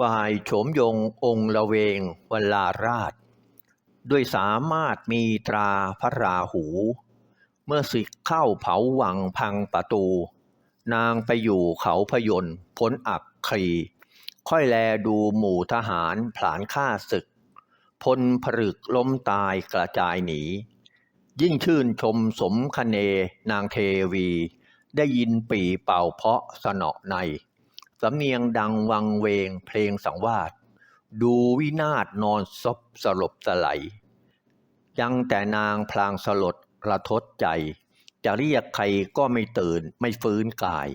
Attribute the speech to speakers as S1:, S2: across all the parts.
S1: ฝ่ายโฉมยงองค์ละเวงวลาราช ด้วยสามารถมีตราพระราหู เมื่อสิกเข้าเผาวังพังประตู นางไปอยู่เขาพยนต์พ้นอักครีค่อยแลดูหมู่ทหารผลานฆ่าศึก พลผรึกล้มตายกระจายหนี ยิ่งชื่นชมสมคเนนางเทวี ได้ยินปีเป่าเพาะสนอใน สำเนียงดังวังเวงเพลงสังวาสดูวินาศนอนซบสลบสไลยังแต่นางพลางสลดระทดใจ จะเรียกใครก็ไม่ตื่นไม่ฟื้นกาย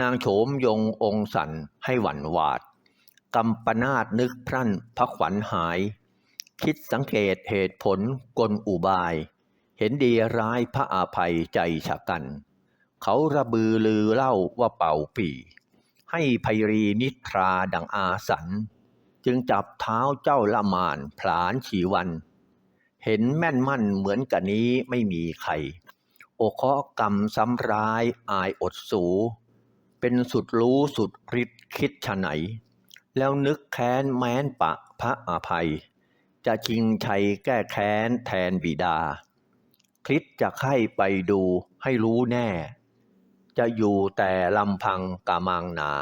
S1: นางโฉมยงองสันให้หวั่นหวาดกำปนาดนึกพรั่นพักขวัญหาย คิดสังเกตเหตุผลกลอุบาย เห็นดีร้ายพระอาภัยใจฉะกัน เขาระบือลือเล่าว่าเป่าปี ให้ไพรีนิทราดังอาสัน จึงจับเท้าเจ้าละมานผลานฉีวัน เห็นแม่นมั่นเหมือนกันนี้ไม่มีใคร โอเคาะกรรมซ้ำร้ายอายอดสู เป็นสุดรู้สุดฤทธิ์คิดฉะไหน แล้วนึกแค้นแม้นปะพระอภัย จะชิงชัยแก้แค้นแทนบิดาคริสจะไข้ไปดูให้รู้แน่ จะอยู่แต่ลำพังกะมังหนา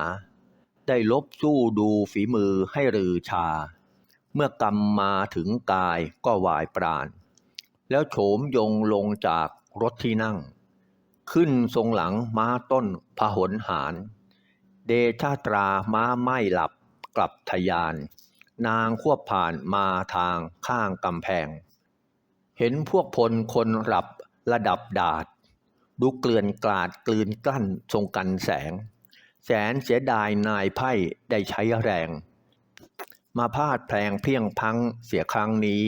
S1: ได้ลบสู้ดูฝีมือให้รือชา เมื่อกรรมมาถึงกายก็วายปราณ แล้วโฉมยงลงจากรถที่นั่ง ขึ้นทรงหลังม้าต้นพหนหารเดชาตราม้าไม่หลับกลับทะยาน นางควบผ่านมาทางข้างกำแพง เห็นพวกพลคนหลับระดับดาด ดูเกลื่อนกลาดกลืนกลั้นทรงกันแสง แสนเสียดายนายไพ่ได้ใช้แรง มาพาดแพลงเพียงพังเสียครั้งนี้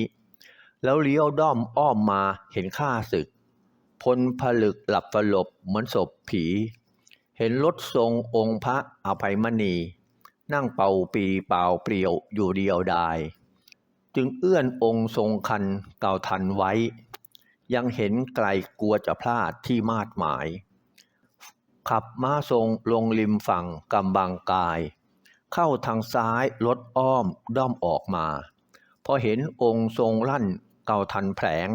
S1: แล้วเลี้ยวด้อมอ้อมมาเห็นข้าศึก พลผลึกหลับสลบเหมือนศพผี เห็นรถทรงองค์พระอภัยมณี นั่งเป่าปีเป่าเปลี่ยวอยู่เดียวดาย จึงเอื้อนองค์ทรงคันเก่าทันไว้ ยังเห็นไกลกลัวจะพลาดที่มาดหมาย ขับม้าทรงลงริมฝั่งกำบังกาย เข้าทางซ้ายรถอ้อมด้อมออกมา พอเห็นองค์ทรงลั่นเก่าทันแผลง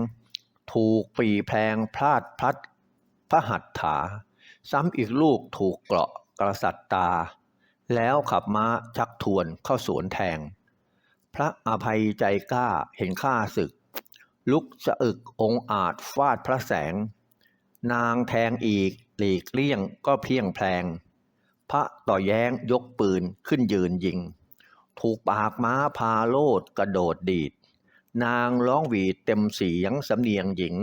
S1: ถูกปีแพลงพลาดพลัดพระหัตถา ซ้ำอีกลูกถูกเกราะกระสัตตา แล้วขับม้าชักทวนเข้าสวนแทง พระอภัยใจกล้าเห็นข้าศึก ลุกสะอึกองอาจฟาดพระแสง นางแทงอีกหลีกเลี่ยงก็เพียงแพลง พระต่อแย้งยกปืนขึ้นยืนยิง ถูกปากม้าพาโลดกระโดดดีด นางร้องหวีดเต็มเสียงสำเนียงหญิง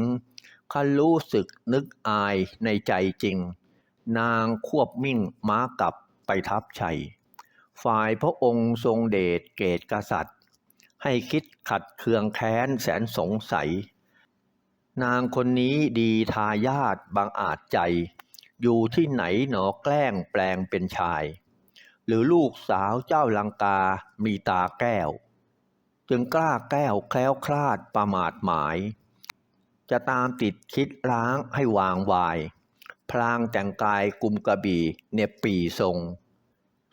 S1: คันรู้สึกนึกอายในใจจริง นางควบมิ่งม้ากลับไปทับชัย ฝ่ายพระองค์ทรงเดชเกตกษัตริย์ ให้คิดขัดเคืองแค้นแสนสงสัย นางคนนี้ดีทายาทบางอาจใจ อยู่ที่ไหนหนอแกล้งแปลงเป็นชาย หรือลูกสาวเจ้าลังกามีตาแก้ว จึงกล้าแก้วแคล้วคลาดประมาทหมาย จะตามติดคิดล้างให้วางวาย พลางแต่งกายกุมกระบี่เนบปีทรง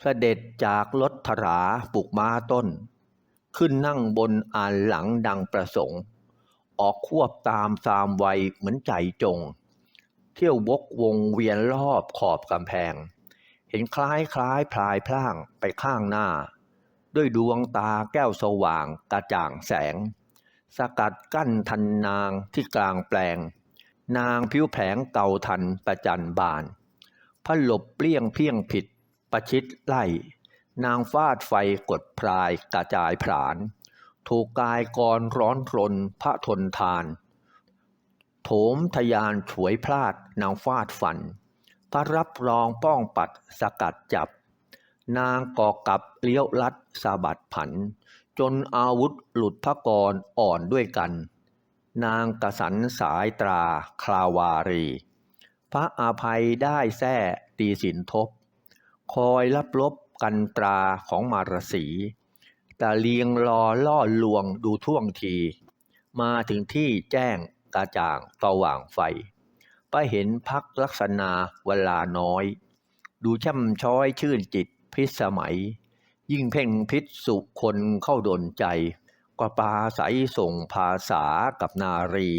S1: เสด็จจากรถธราปลุกม้าต้น ขึ้นนั่งบนอานหลังดังประสงค์ ออกควบตามตามไวยเหมือนใจจง เที่ยววกวงเวียนรอบขอบกำแพง เห็นคล้ายคล้ายพลายพล่างไปข้างหน้า ด้วยดวงตาแก้วสว่างกระจ่างแสง สกัดกั้นทันนางที่กลางแปลง นางผิวแผงเก่าทันประจันบานพระหลบเปลี่ยงเพียงผิดประชิดไล่ นางฟาดไฟกดพรายกระจายผลาญถูกกายกรร้อนรนพระทนทาน โถมทยานฉวยพลาดนางฟาดฟัน พระรับรองป้องปัดสกัดจับ นางก่อกับเลี้ยวลัดสาบัดผัน จนอาวุธหลุดพระกรอ่อนด้วยกัน นางกระสันสายตราคลาวารี พระอาภัยได้แท้ตีสินทบ คอยรับลบ กันตราของมารสีแต่เลียงรอล่อลวงดูท่วงที มาถึงที่แจ้งกระจ่างสว่างไฟไปเห็นพักลักษณะเวลาน้อย ดูช่ำช้อยชื่นจิตพิสมัย ยิ่งเพ่งพิษสุคนเข้าดนใจก็ปาใสส่งภาษากับนารี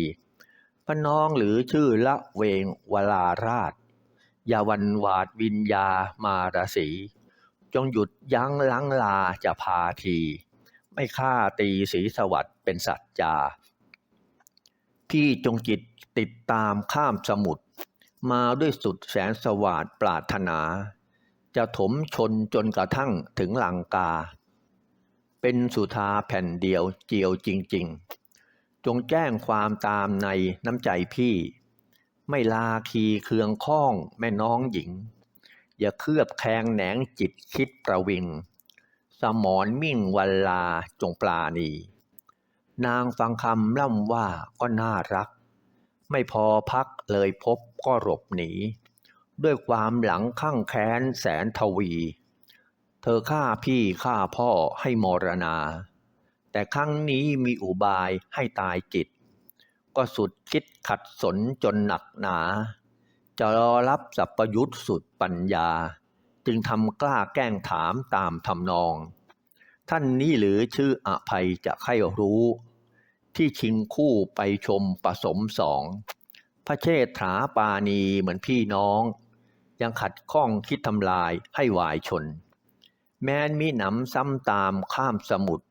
S1: พระน้องหรือชื่อละเวงวลาราชยาวันวาดวิญญามาราศี จงหยุดยั้งลังลาจะพาที ไม่ฆ่าตีสีสวัสด์เป็นสัจจา พี่จงจิตติดตามข้ามสมุทรมาด้วยสุดแสนสวาดปรารถนา จะถมชนจนกระทั่งถึงลังกา เป็นสุธาแผ่นเดียวเจียวจริง ๆ จงแจ้งความตามในน้ำใจพี่ ไม่ลาคีเคืองข้องแม่น้องหญิง อย่าเคลือบแคลงแหนงจิตคิดประวิง สมอนมิ่งวันลาจงปลาณีนางฟังคำล่ำว่าก็น่ารัก ไม่พอพักเลยพบก็หลบหนี ด้วยความหลังข้างแค้นแสนทวี เธอฆ่าพี่ฆ่าพ่อให้มรณา แต่ครั้งนี้มีอุบายให้ตายจิต ก็สุดคิดขัดสนจนหนักหนา จะรอรับสัพยุทธสุดปัญญา จึงทำกล้าแกล้งถามตามทำนอง ท่านนี้หรือชื่ออภัยจะใครรู้ ที่ชิงคู่ไปชมผสมสอง พระเชษฐาปาณีเหมือนพี่น้อง ยังขัดข้องคิดทำลายให้วายชน แม้นมีหนำซ้ำตามข้ามสมุทร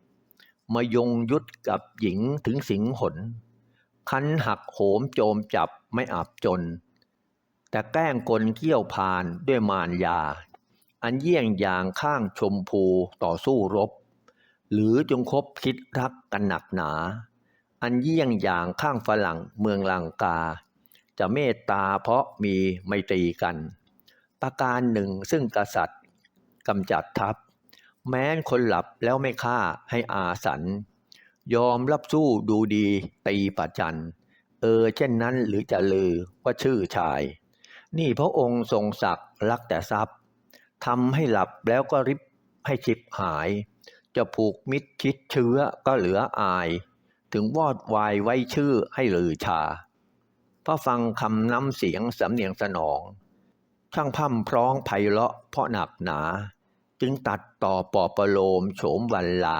S1: มายงยุดกับหญิงถึงสิงหน คันหักโหมโจมจับไม่อับจน แต่แกล้งกลเกี้ยวพานด้วยมารยา อันเยี่ยงอย่างข้างชมพูต่อสู้รบ หรือจงคบคิดรักกันหนักหนา อันเยี่ยงอย่างข้างฝรั่งเมืองลังกา จะเมตตาเพราะมีไม่ตรีกัน ประการหนึ่งซึ่งกษัตริย์กำจัดทัพ แม้นคนหลับแล้วไม่ฆ่าให้อาสัน ยอมรับสู้ดูดีตีประจัน เออเช่นนั้นหรือจะลือว่าชื่อชาย นี่พระองค์ทรงศักดิ์รักแต่ทรัพย์ทำให้หลับแล้วก็ริบให้ชิบหาย จะผูกมิตรคิดเชื้อก็เหลืออาย ถึงวอดวายไว้ชื่อให้ลือชาพระฟังคำน้ำเสียงสำเนียงสนอง ช่างพั่มพร้องไพเราะเพราะหนักหนา จึงตัดต่อปอบประโลมโฉมวันลา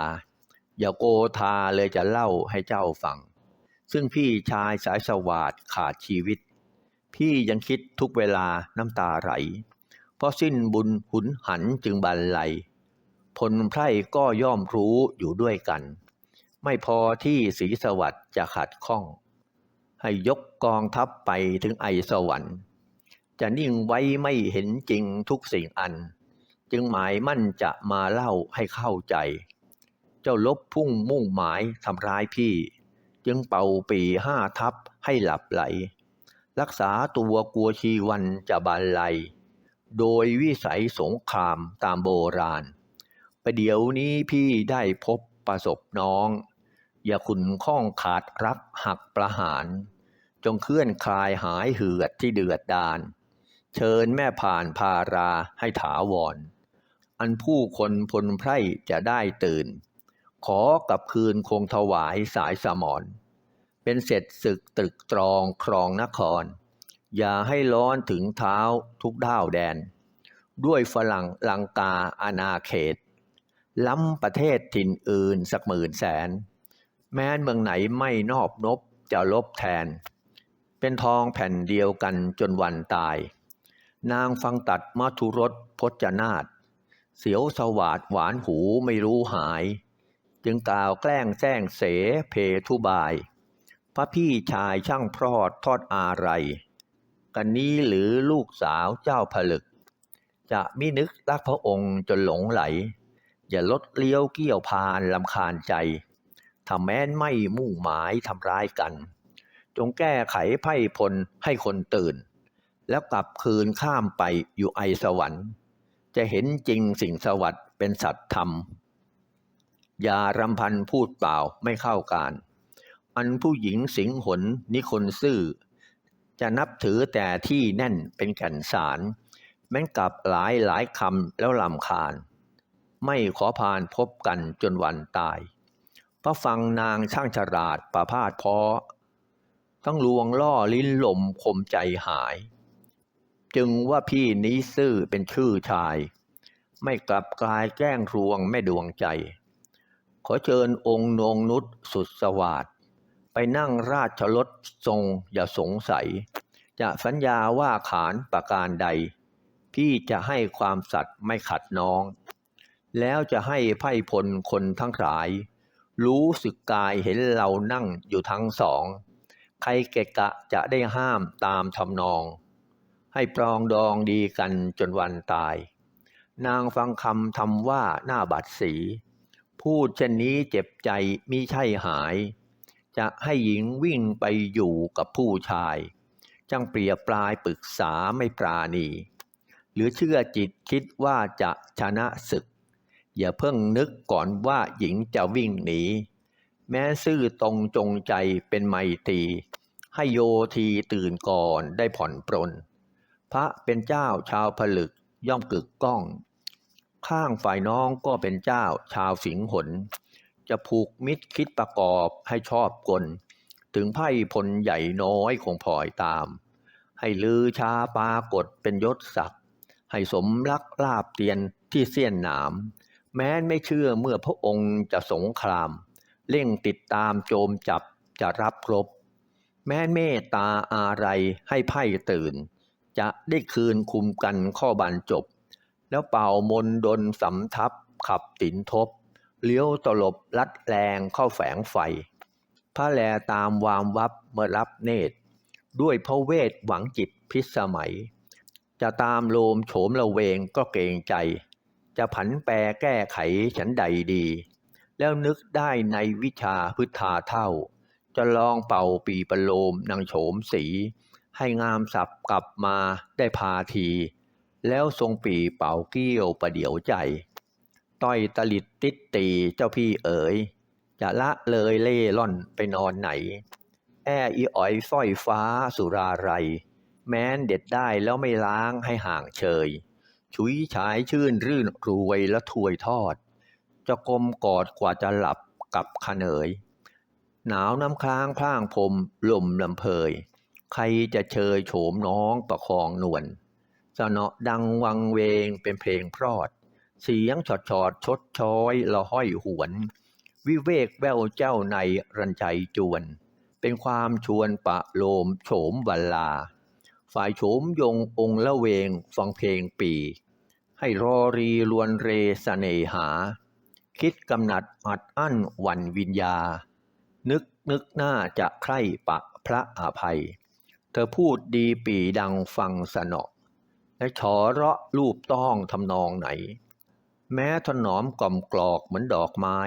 S1: อย่าโกธาเลยจะเล่าให้เจ้าฟัง ซึ่งพี่ชายสายสวาดขาดชีวิต พี่ยังคิดทุกเวลาน้ำตาไหล เพราะสิ้นบุญหุนหันจึงบันไลพลไพร่ก็ย่อมรู้อยู่ด้วยกัน ไม่พอที่ศรีสวัสดิ์จะขัดข้อง ให้ยกกองทัพไปถึงไอสวรรค์ จะนิ่งไว้ไม่เห็นจริงทุกสิ่งอัน จึงหมายมั่นจะมาเล่าให้เข้าใจ เจ้าลบพุ่งมุ่งหมายทำร้ายพี่ จึงเป่าปีห้าทับให้หลับไหล รักษาตัวกลัวชีวันจะบานไลโดยวิสัยสงครามตามโบราณ ประเดี๋ยวนี้พี่ได้พบประสบน้อง อย่าขุนข้องขาดรักหักประหาร จงเคลื่อนคลายหายเหือดที่เดือดดาน เชิญแม่ผ่านพาราให้ถาวร อันผู้คนพลไพร่จะได้ตื่น ขอกับคืนคงถวายสายสมอน เป็นเสร็จศึกตรึกตรองครองนคร อย่าให้ร้อนถึงเท้าทุกด้าวแดน ด้วยฝรั่งลังกาอาณาเขต ล้ำประเทศถิ่นอื่นสักหมื่นแสน แม้นเมืองไหนไม่นอบนบจะลบแทน เป็นทองแผ่นเดียวกันจนวันตาย นางฟังตัดมัทุรสพจนาฏเสียวสวาดหวานหูไม่รู้หาย จึงกล่าวแกล้งแซงเสเพทุบาย พระพี่ชายช่างพรอดทอดอาไรกันนี้หรือลูกสาวเจ้าผลึก จะมินึกรักพระองค์จนหลงไหล อย่าลดเลี้ยวเกี้ยวพานลำคาญใจถ้าแม้นไม่มุ่งหมายทำร้ายกัน จงแก้ไขไพ่พลให้คนตื่น แล้วกลับคืนข้ามไปอยู่ไอสวรรค์ จะเห็นจริงสิ่งสวัสด์เป็นสัตธรรม อย่ารำพันพูดเปล่าไม่เข้าการ อันผู้หญิงสิงหนนิคนซื่อ จะนับถือแต่ที่แน่นเป็นแก่นสาร แม้นกับหลายหลายคำแล้วลำคาญ ไม่ขอพานพบกันจนวันตายพระฟังนางช่างฉลาดประพาสพอทั้งลวงล่อลิ้นลมคมใจหาย จึงว่าพี่นี้ซื่อเป็นชื่อชาย ไม่กลับกลายแกล้งรวงแม่ดวงใจ ขอเชิญองค์นงนุษสุดสวัสด ไปนั่งราชรถทรงอย่าสงสัย จะสัญญาว่าขานประการใด พี่จะให้ความสัตย์ไม่ขัดน้อง แล้วจะให้ไพ่พลคนทั้งหลาย รู้สึกกายเห็นเรานั่งอยู่ทั้งสอง ใครเกะกะจะได้ห้ามตามทำนอง ให้ปรองดองดีกันจนวันตาย นางฟังคำทำว่าหน้าบัดสี พูดเช่นนี้เจ็บใจมิใช่หาย จะให้หญิงวิ่งไปอยู่กับผู้ชาย จังเปรียบปลายปรึกษาไม่ปราณี หรือเชื่อจิตคิดว่าจะชนะศึก อย่าเพิ่งนึกก่อนว่าหญิงจะวิ่งหนี แม้ซื่อตรงจงใจเป็นไมตรีให้โยทีตื่นก่อนได้ผ่อนปรน พระเป็นเจ้าชาวผลึกย่อมกึกก้อง ข้างฝ่ายน้องก็เป็นเจ้าชาวสิงหน จะผูกมิตรคิดประกอบให้ชอบกล ถึงไพ่พลใหญ่น้อยคงพลอยตาม ให้ลือชาปากฏเป็นยศศักดิ์ให้สมรักลาบเตียนที่เสี้ยนหนาม แม้นไม่เชื่อเมื่อพระองค์จะสงคราม เร่งติดตามโจมจับจะรับรบ แม้เมตตาอะไรให้ไพ่ตื่น จะได้คืนคุมกันข้อบรรจบ แล้วเป่ามนดนสำทับขับตินทบ เลี้ยวตลบลัดแรงเข้าแฝงไฟ พระแลตามวามวับเมื่อรับเนตร ด้วยพระเวทหวังจิตพิสมัย จะตามโลมโฉมละเวงก็เกรงใจ จะผันแปรแก้ไขฉันใดดี แล้วนึกได้ในวิชาพุทธาเท่า จะลองเป่าปีประโลมนางโฉมสี ให้งามสับกลับมาได้พาที แล้วทรงปีเป่าเกี้ยวประเดี๋ยวใจ ต้อยตลิดติดตีเจ้าพี่เอ๋ยจะละเลยเล่ล่อนไปนอนไหน แอ้อีอ๋อยสร้อยฟ้าสุราไร แม้นเด็ดได้แล้วไม่ล้างให้ห่างเชยชุยฉายชื่นรื่นรวยและถวยทอด จะกลมกอดกว่าจะหลับกับขเนย หนาวน้ำค้างพล่างพรมลมลำเพย ใครจะเชยโฉมน้องประคองนวลสนอดังวังเวงเป็นเพลงพรอด เสียงฉอดฉอดชดช้อยละห้อยหวน วิเวกแววเจ้าในรันใจจวน เป็นความชวนปะโลมโฉมวัลลา ฝ่ายโฉมยงองละเวงฟังเพลงปี ให้รอรีลวนเรสเนหา คิดกำหนัดอัดอั้นวันวิญญา นึกนึกหน้าจะใคร่ปะพระอาภัย เธอพูดดีปีดังฟังสนอและฉอเราะรูปต้องทำนองไหน แม้ถนอมกล่อมกรอกเหมือนดอกไม้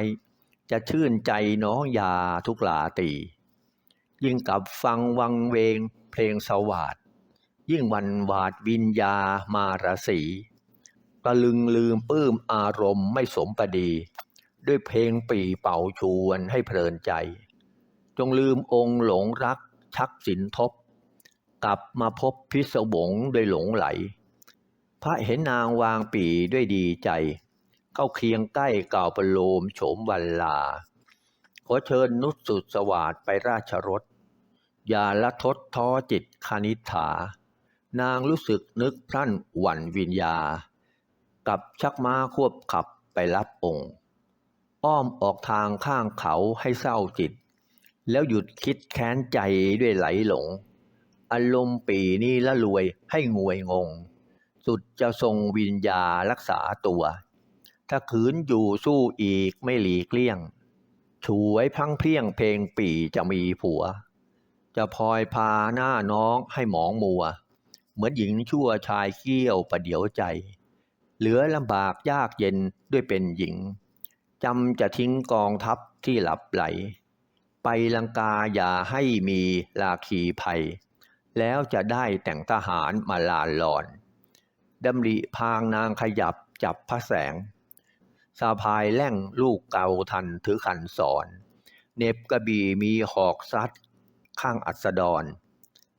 S1: จะชื่นใจน้องยาทุกลาตี ยิ่งกับฟังวังเวงเพลงสวาดยิ่งวันวาดวิญญามาราศีตะลึงลืมปลื้มอารมณ์ไม่สมประดี ด้วยเพลงปีเป่าชวนให้เพลินใจ จงลืมองค์หลงรักชักสินทบ กลับมาพบพิศวงด้วยหลงไหล พระเห็นนางวางปีด้วยดีใจ เข้าเคียงใกล้กล่าวประโลมโฉมวันลา ขอเชิญนุสสุดสวัสดไปราชรถอย่าละทดท้อจิตคณิษฐา นางรู้สึกนึกพรั่นหวั่นวิญญา กับชักม้าควบขับไปรับองค์ อ้อมออกทางข้างเขาให้เศร้าจิต แล้วหยุดคิดแค้นใจด้วยไหลหลง อารมณ์ปีนี้ละรวยให้งวยงง สุดจะทรงวิญญารักษาตัว ถ้าขืนอยู่สู้อีกไม่หลีกเลี่ยงฉวยพังเพียงเพลงปีจะมีผัว จะพลอยพาหน้าน้องให้หมองมัว เหมือนหญิงชั่วชายเกี้ยวประเดี๋ยวใจ เหลือลำบากยากเย็นด้วยเป็นหญิงจำจะทิ้งกองทัพที่หลับไหล ไปลังกาอย่าให้มีลาคีภัย แล้วจะได้แต่งทหารมาลานหลอนดำริพางนางขยับจับพระแสง สาพายแล่งลูกเก่าทันถือขันสอนเน็บกระบี่มีหอกซัดข้างอัสดร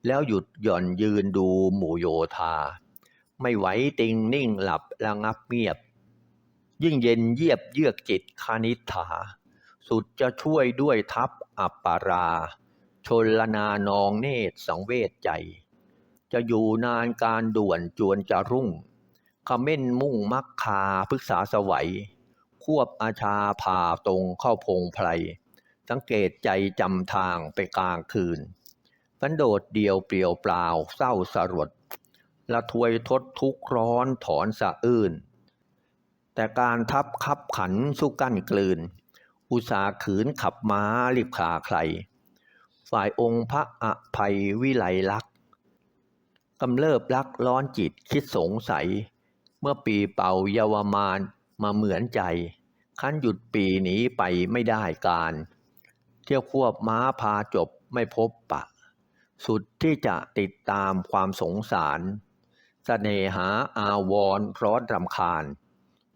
S1: แล้วหยุดหย่อนยืนดูหมู่โยธา ไม่ไหวติงนิ่งหลับระงับเงียบ ยิ่งเย็นเยียบเยือกจิตคาณิฐา สุดจะช่วยด้วยทัพอัปปารา ชนลนานองเนตรสังเวชใจ จะอยู่นานการด่วนจวนจะรุ่งขม้นมุ่งมักคาพฤกษาสวัย ควบอาชาผ่าตรงเข้าพงไพรสังเกตใจจำทางไปกลางคืนสันโดดเดียวเปลี่ยวเปล่าเศร้าสรดละทวยทดทุกร้อนถอนสะอื้นแต่การทับคับขันสู้กั้นกลืน อุตสาขืนขับม้ารีบขาใคร ฝ่ายองค์พระอภัยวิไลลักษ์กำเริบรักร้อนจิตคิดสงสัย เมื่อปีเป่าเยาวมานมาเหมือนใจ ขั้นหยุดปีหนีไปไม่ได้การ เที่ยวควบม้าพาจบไม่พบปะ สุดที่จะติดตามความสงสารสเสน่หาอาวรร้อนรำคาญ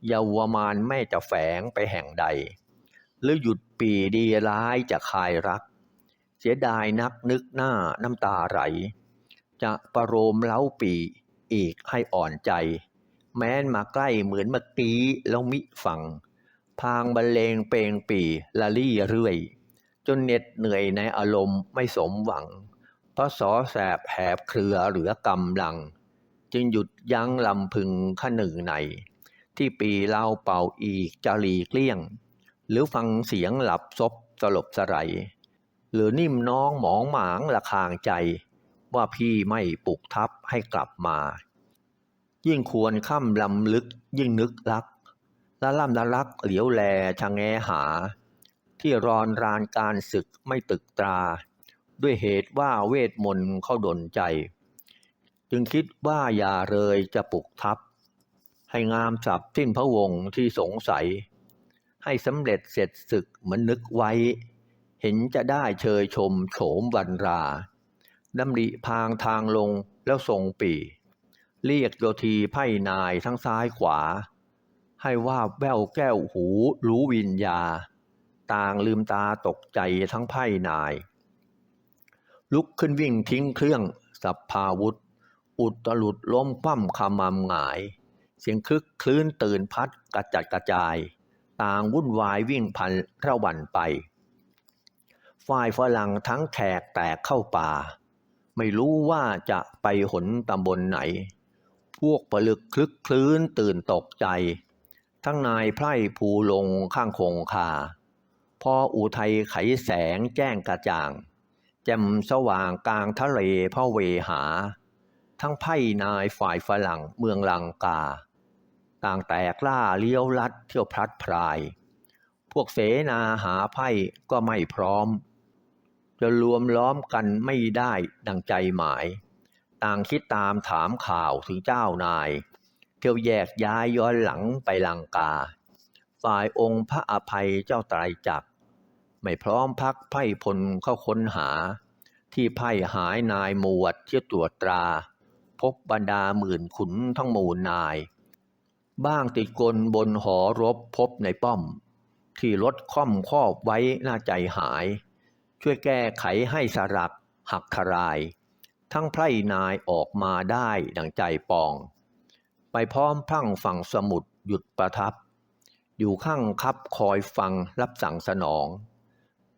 S1: เยาวมานไม่จะแฝงไปแห่งใด หรือหยุดปีดีร้ายจะคายรัก เสียดายนักนึกหน้าน้ำตาไหล จะประโลมเล้าปีอีกให้อ่อนใจ แม้นมาใกล้เหมือนเมื่อกี้แล้วมิฟัง พางบรรเลงเพลงปีละลี่เรื่อย จนเหน็ดเหนื่อยในอารมณ์ไม่สมหวังเพราะสอแสบแหบเครือเหลือกำลัง จึงหยุดยั้งลำพึงขนึงใน ที่ปีเล่าเป่าอีกจะหลีกลี่ยง หรือฟังเสียงหลับซบสลบสไรหรือนิ่มน้องหมองหมางละคางใจ ว่าพี่ไม่ปลุกทับให้กลับมา ยิ่งควรค่ำลำลึกยิ่งนึกรัก ละล่ำละลักเหลียวแลชะแงหา ที่รอนรานการศึกไม่ตึกตรา ด้วยเหตุว่าเวทมนต์เข้าดนใจ จึงคิดว่าอย่าเลยจะปลุกทับ ให้งามสับสิ้นพระวงศ์ที่สงสัย ให้สำเร็จเสร็จศึกเหมือนนึกไว้ เห็นจะได้เชยชมโฉมวันราดำริพางทางลงแล้วทรงปีเรียกโยทีไพ่นายทั้งซ้ายขวา ให้ว่าแววแก้วหูรู้วิญญา ต่างลืมตาตกใจทั้งไพ่นาย ลุกขึ้นวิ่งทิ้งเครื่องสับพาวุธ อุตลุดล้มคว่ำคำมำหงาย เสียงคึกคลื่นตื่นพัดกระจัดกระจาย ต่างวุ่นวายวิ่งพันระวันไป ฝ่ายฝรั่งทั้งแขกแตกเข้าป่า ไม่รู้ว่าจะไปหนตำบลไหน พวกปลึกคลึกคลื้นตื่นตกใจ ทั้งนายไพร่ภูลงข้างคงคา พออุทัยไขแสงแจ้งกระจ่าง แจ่มสว่างกลางทะเลพ่อเวหา ทั้งไพ่นายฝ่ายฝรั่งเมืองลังกา ต่างแตกล่าเลี้ยวลัดเที่ยวพลัดพราย พวกเสนาหาไพ่ก็ไม่พร้อม จะรวมล้อมกันไม่ได้ดังใจหมาย ต่างคิดตามถามข่าวถึงเจ้านาย เที่ยวแยกย้ายย้อนหลังไปลังกา ฝ่ายองค์พระอภัยเจ้าไตรจักร ไม่พร้อมพักไพ่พลเข้าค้นหา ที่ไพ่หายนายหมวดเที่ยวตรวจตรา พบบรรดาหมื่นขุนทั้งหมู่นาย บ้างติดกลบนหอรบพบในป้อม ที่รถค่อมครอบไว้หน้าใจหาย ช่วยแก้ไขให้สลักหักทราย ทั้งไพร่นายออกมาได้ดังใจปอง ไปพร้อมพรั่งฝั่งสมุทรหยุดประทับ อยู่ข้างคับคอยฟังรับสั่งสนอง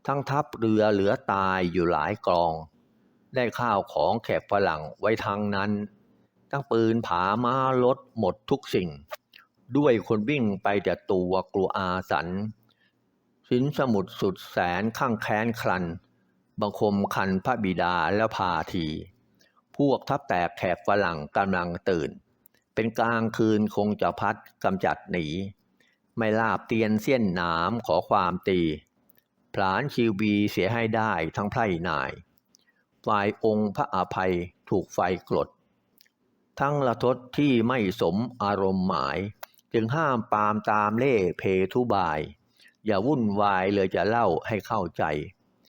S1: ทั้งทัพเรือเหลือตายอยู่หลายกอง ได้ข้าวของแขกฝรั่งไว้ทางนั้น ทั้งปืนผาม้ารถหมดทุกสิ่ง ด้วยคนวิ่งไปแต่ตัวกลัวอาสัน สินสมุดสุดแสนข้างแค้นครัน บังคมคันพระบิดาแล้วพาที พวกทัพแตกแขกฝรั่งกำลังตื่น เป็นกลางคืนคงจะพัดกำจัดหนี ไม่ลาบเตียนเสี้ยนหนามขอความตีผลานชีวีเสียให้ได้ทั้งไพร่นาย ฝ่ายองค์พระอภัยถูกไฟกลดทั้งละทศที่ไม่สมอารมณ์หมาย จึงห้ามปามตามเล่เพทุบาย อย่าวุ่นวายเลยจะเล่าให้เข้าใจ